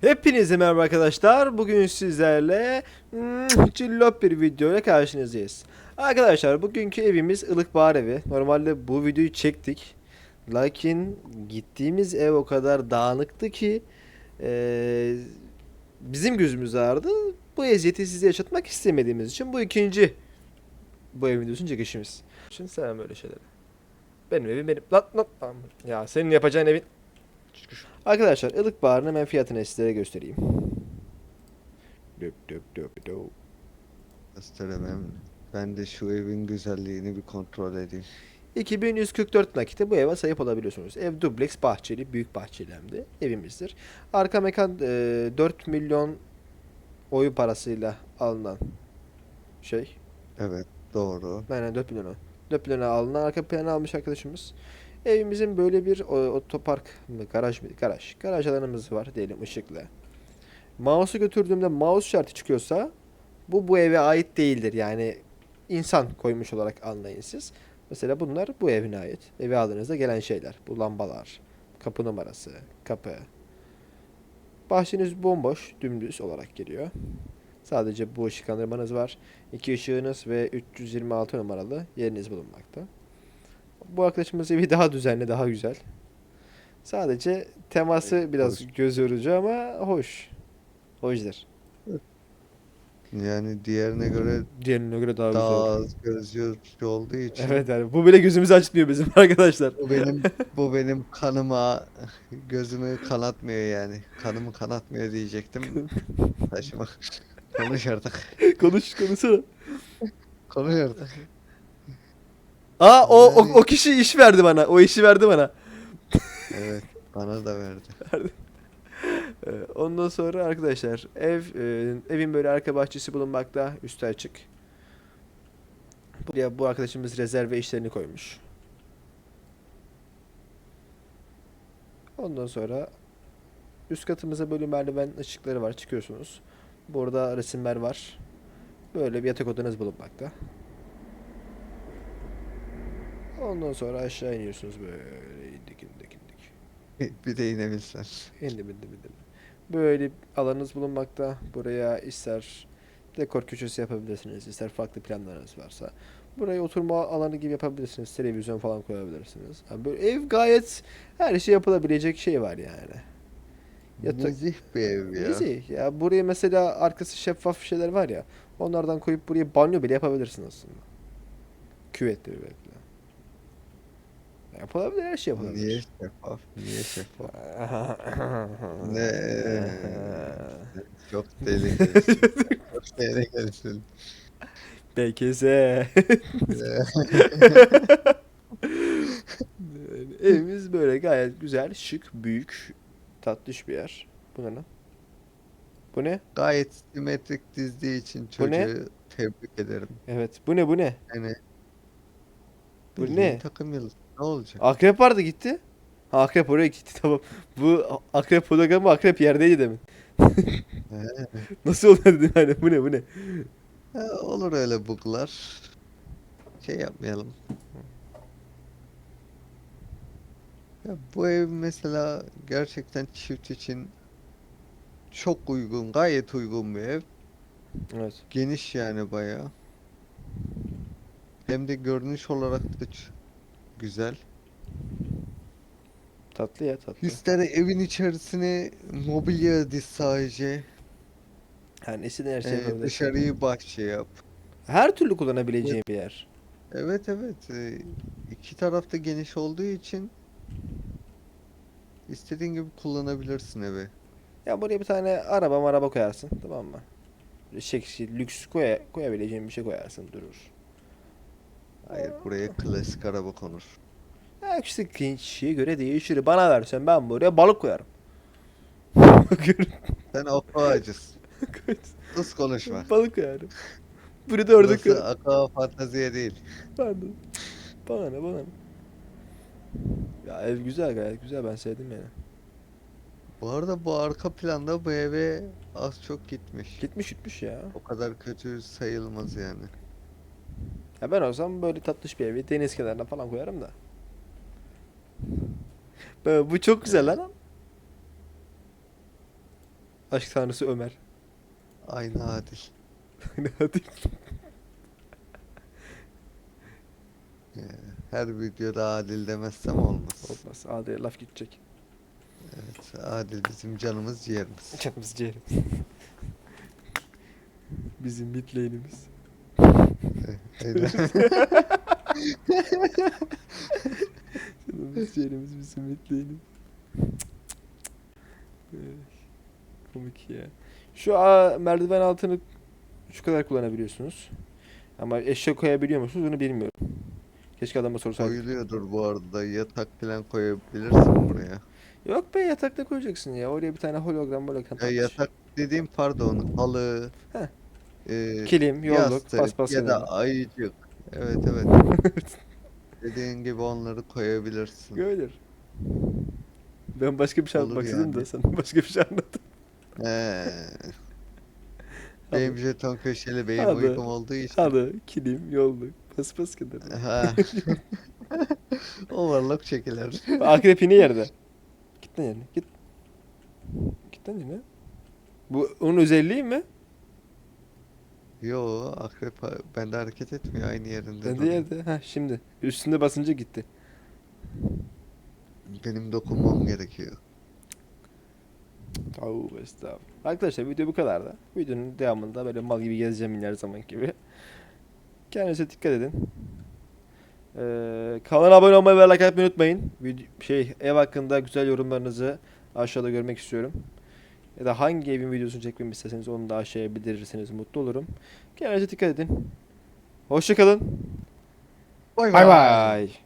Hepinize merhaba arkadaşlar. Bugün sizlerle mm, cillop bir video ile karşınızdayız. Arkadaşlar bugünkü evimiz ılık bahar evi. Normalde bu videoyu çektik. Lakin gittiğimiz ev o kadar dağınıktı ki eee, bizim gözümüz ağrıdı. Bu eziyeti size yaşatmak istemediğimiz için bu ikinci bu evin videosunu çekişimiz. Şimdi sevmem böyle şeyleri. Benim evim benim. Lan, lan. Ya senin yapacağın evin Arkadaşlar ılık baharın hemen fiyatını sizlere göstereyim. Döp döp döp döp. Gösteremem. Ben de şu evin güzelliğini bir kontrol edeyim. 2144 nakite bu eve sahip olabiliyorsunuz. Ev dubleks bahçeli, büyük bahçeli hem de evimizdir. Arka mekan e, 4 milyon oyun parasıyla alınan şey. Evet doğru. Aynen 4 milyona. 4 milyona alınan arka planı almış arkadaşımız. Evimizin böyle bir otopark mı garaj mı? Garaj. Garaj alanımız var diyelim ışıklı. Mouse'u götürdüğümde mouse işareti çıkıyorsa bu bu eve ait değildir. Yani insan koymuş olarak anlayın siz. Mesela bunlar bu evine ait. Eve aldığınızda gelen şeyler. Bu lambalar, kapı numarası, kapı. Bahçeniz bomboş, dümdüz olarak geliyor. Sadece bu ışıklandırmanız var. İki ışığınız ve 326 numaralı yeriniz bulunmakta. Bu arkadaşımız evi daha düzenli, daha güzel. Sadece teması Evet, biraz hoş. göz yorucu ama hoş. Hoşdur. Yani diğerine göre Diğerine göre daha, daha güzel. az göz yorucu olduğu için Evet yani bu bile gözümüzü açmıyor bizim arkadaşlar. bu benim bu benim kanıma gözümü kanatmıyor yani. Kanımı kanatmıyor diyecektim. Saçma. Konuş artık. Konuş konuşsana. Konuş artık. Aa o, o, o kişi iş verdi bana. O işi verdi bana. Evet bana da verdi. Ee, Ondan sonra arkadaşlar ev e, evin böyle arka bahçesi bulunmakta. Üstü açık. Buraya bu arkadaşımız rezerve işlerini koymuş. Ondan sonra üst katımıza böyle merdiven ışıkları var. Çıkıyorsunuz. Burada resimler var. Böyle bir yatak odanız bulunmakta. Ondan sonra aşağı iniyorsunuz böyle indik indik indik. Bir de inebilsen. İndim indim indim. Böyle alanınız bulunmakta. Buraya ister dekor köşesi yapabilirsiniz, ister farklı planlarınız varsa. Buraya oturma alanı gibi yapabilirsiniz. Televizyon falan koyabilirsiniz. Yani böyle ev gayet her şey yapılabilecek şey var yani. Yatak- Nezih bir ev ya. Nezih. Ya buraya mesela arkası şeffaf şeyler var ya. Onlardan koyup buraya banyo bile yapabilirsin aslında. Küvetli küvetli. Yapılabilir her şey yapılabilir. Niye şeffaf? Niye şeffaf? Ne? Çok tehlikelisin. Çok tehlikelisin. BKZ. Yani evimiz böyle gayet güzel, şık, büyük, tatlış bir yer. Bu ne lan? Bu ne? Gayet simetrik dizdiği için Bu ne? çocuğu tebrik ederim. Evet. Bu ne bu ne? Yani Bu ne? takım yıldızı. Ne olacak? Akrep vardı gitti. Ha, akrep oraya gitti tamam. Bu akrep odagama akrep yerdeydi demin. Nasıl oluyor dedim hani bu ne bu ne? Ha, olur öyle buglar. Şey yapmayalım. Ya bu ev mesela gerçekten çift için çok uygun, gayet uygun bir ev. Evet. Geniş yani bayağı. Hem de görünüş olarak da güzel. Tatlı ya tatlı. İster evin içerisine mobilya diz sadece. Yani istediğin her şey Ee, yapabilirsin. dışarıyı bahçe yap. Her türlü kullanabileceğin bir yer. Evet evet. Ee, iki tarafta geniş olduğu için istediğin gibi kullanabilirsin evi. Ya buraya bir tane araba araba koyarsın tamam mı? Böyle Şek, lüks koya, koyabileceğin bir şey koyarsın durur. Hayır buraya klasik araba konur. Ya işte kişiye göre değişir. Bana versen ben buraya balık koyarım. Sen aqua ağacısın. Sus konuşma. balık koyarım. Buraya da ördek Burası koyarım. aqua fantaziye değil. Pardon. Bana ne bana ne. Ya ev güzel gayet güzel ben sevdim yani. Bu arada bu arka planda bu eve az çok gitmiş. Gitmiş gitmiş ya. O kadar kötü sayılmaz yani. Ya ben olsam böyle tatlış bir evi deniz kenarına falan koyarım da. Böyle, bu çok güzel lan. Aşk tanrısı Ömer. Aynı adil. Hadi. Ee, Her videoda adil demezsem olmaz. Olmaz. Adaya laf gidecek. Evet, adil bizim canımız ciğerimiz. Canımız ciğerimiz. Bizim midlane'imiz. Öyle. Canımız ciğerimiz bizim. Ay, Komik ya. Şu a, merdiven altını şu kadar kullanabiliyorsunuz. Ama eşya koyabiliyor musunuz onu bilmiyorum. Keşke adama sorsaydım. Koyuluyordur bu arada. Yatak falan koyabilirsin buraya. Yok be yatakta koyacaksın ya. Oraya bir tane hologram hologram. Ya yatak dediğim pardon halı. Heh. E, Kilim, yolluk, yastık paspas ya da ayıcık. Evet evet. Dediğin gibi onları koyabilirsin. Görülür. Ben başka bir şey Olur anlatmak istedim de yani. sen başka bir şey anlattın. Ee, benim jeton köşeli benim Hadi. uykum olduğu için. Halı, kilim, yolluk, paspas kadar. Ha. Overlock çekilir. Akrepini yerde. Git lan yerine. Git. Git lan yerine. Bu onun özelliği mi? Yo akrep ha- bende hareket etmiyor aynı yerinde. Ben de duruyor. yerde. Ha şimdi. Üstünde basınca gitti. Benim dokunmam gerekiyor. Estağfurullah. Arkadaşlar video bu kadar da. Videonun devamında böyle mal gibi gezeceğim yine her zaman gibi. Kendinize dikkat edin. Ee, kanala abone olmayı ve like atmayı unutmayın. Video, şey ev hakkında güzel yorumlarınızı aşağıda görmek istiyorum. Ya da hangi evin videosunu çekmemi isterseniz onu da aşağıya bildirirseniz mutlu olurum. Kendinize dikkat edin. Hoşçakalın. Bay Bay bay.